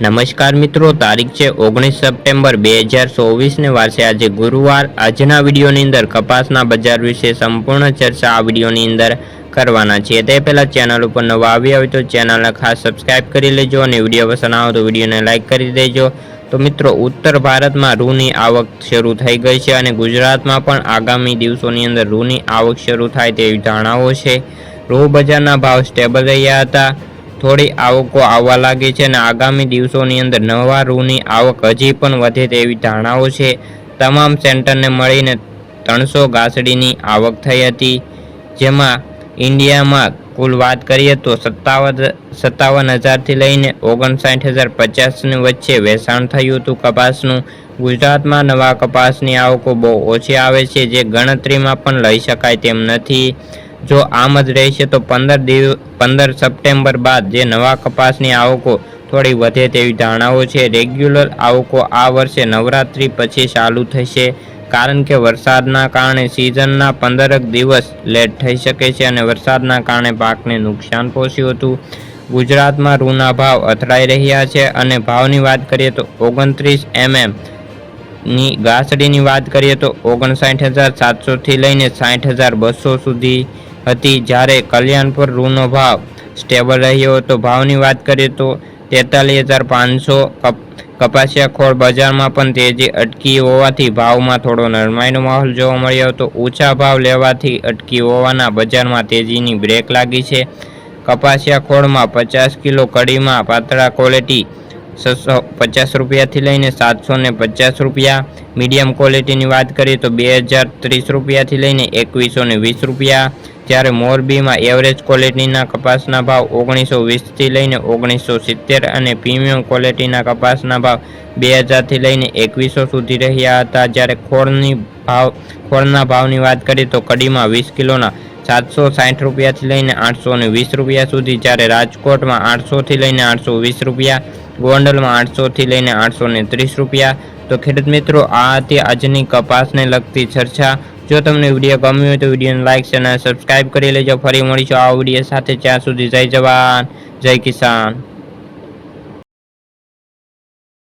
નમસ્કાર મિત્રો, તારીખ છે ઓગણીસ સપ્ટેમ્બર બે હજાર ચોવીસને વારસે આજે ગુરુવાર. આજના વિડીયોની અંદર કપાસના બજાર વિશે સંપૂર્ણ ચર્ચા આ વિડીયોની અંદર કરવાના છીએ. તે પહેલાં ચેનલ ઉપર નવા આવ્યા હોય તો ચેનલને ખાસ સબસ્ક્રાઇબ કરી લેજો અને વીડિયો પસંદ આવે તો વિડીયોને લાઇક કરી દેજો. તો મિત્રો, ઉત્તર ભારતમાં રૂની આવક શરૂ થઈ ગઈ છે અને ગુજરાતમાં પણ આગામી દિવસોની અંદર રૂની આવક શરૂ થાય તેવી ધારણાઓ છે. રૂ બજારના ભાવ સ્ટેબલ રહ્યા હતા. થોડી આવકો આવવા લાગી છે અને આગામી દિવસોની અંદર નવા રૂની આવક હજી પણ વધે તેવી ધારણાઓ છે. તમામ સેન્ટરને મળીને ત્રણસો ઘાસડીની આવક થઈ હતી. જેમાં ઇન્ડિયામાં કુલ વાત કરીએ તો સત્તાવન સત્તાવન હજારથી લઈને ઓગણસાઠ હજાર પચાસની વચ્ચે વેચાણ થયું હતું કપાસનું. ગુજરાતમાં નવા કપાસની આવકો બહુ ઓછી આવે છે, જે ગણતરીમાં પણ લઈ શકાય તેમ નથી. જો આમ જ રહેશે, તો પંદર દિવસ પંદર સપ્ટેમ્બર બાદ જે નવા કપાસની આવકો થોડી વધે તેવી ધારણાઓ છે. રેગ્યુલર આવકો આ વર્ષે નવરાત્રિ પછી ચાલુ થશે, કારણ કે વરસાદના કારણે સિઝનના પંદરક દિવસ લેટ થઈ શકે છે અને વરસાદના કારણે પાકને નુકસાન પહોંચ્યું હતું. ગુજરાતમાં રૂના ભાવ અથડાઈ રહ્યા છે અને ભાવની વાત કરીએ તો ઓગણત્રીસ એમએમની ગાસડીની વાત કરીએ તો ઓગણસાઠ હજાર સાતસોથી લઈને સાઠ હજાર બસો સુધી હતી. જ્યારે કલ્યાણપુર રૂનો ભાવ સ્ટેબલ રહ્યો હતો. ભાવની વાત કરીએ તો તેતાલીસ હજાર પાંચસો કપાસિયા ખોળ બજારમાં પણ તેજી અટકી હોવાથી ભાવમાં થોડો નરમાઈનો માહોલ જોવા મળ્યો હતો. ઊંચા ભાવ લેવાથી અટકી હોવાના બજારમાં તેજીની બ્રેક લાગી છે. કપાસિયા ખોળમાં પચાસ કિલો કડીમાં પાતળા ક્વોલિટી છસો પચાસ રૂપિયાથી લઈને સાતસો ને પચાસ રૂપિયા. મીડિયમ ક્વોલિટીની વાત કરીએ તો બે હજાર ત્રીસ રૂપિયાથી લઈને એકવીસો ને વીસ રૂપિયા. જ્યારે મોરબીમાં એવરેજ ક્વોલિટીના કપાસના ભાવ ઓગણીસો વીસથી લઈને ઓગણીસો સિત્તેર અને પ્રીમિયમ ક્વોલિટીના કપાસના ભાવ બે હજારથી લઈને એકવીસો સુધી રહ્યા હતા. જ્યારે ખોળની ભાવ, ખોળના ભાવની વાત કરીએ તો કડીમાં વીસ કિલોના સાતસો સાઠ રૂપિયાથી લઈને આઠસો ને વીસ રૂપિયા સુધી. જ્યારે રાજકોટમાં આઠસોથી લઈને આઠસો વીસ રૂપિયા, ગોંડલમાં આઠસોથી લઈને આઠસો ને ત્રીસ રૂપિયા. તો ખેડૂત મિત્રો, આ હતી આજની કપાસને લગતી ચર્ચા. જો તમને વીડિયો ગમ્યો હોય તો વિડીયોને લાઇક અને સબસ્ક્રાઇબ કરી લેજો. ફરી મળીશું આ વીડિયો સાથે. ત્યાં સુધી જય જવાન, જય કિસાન.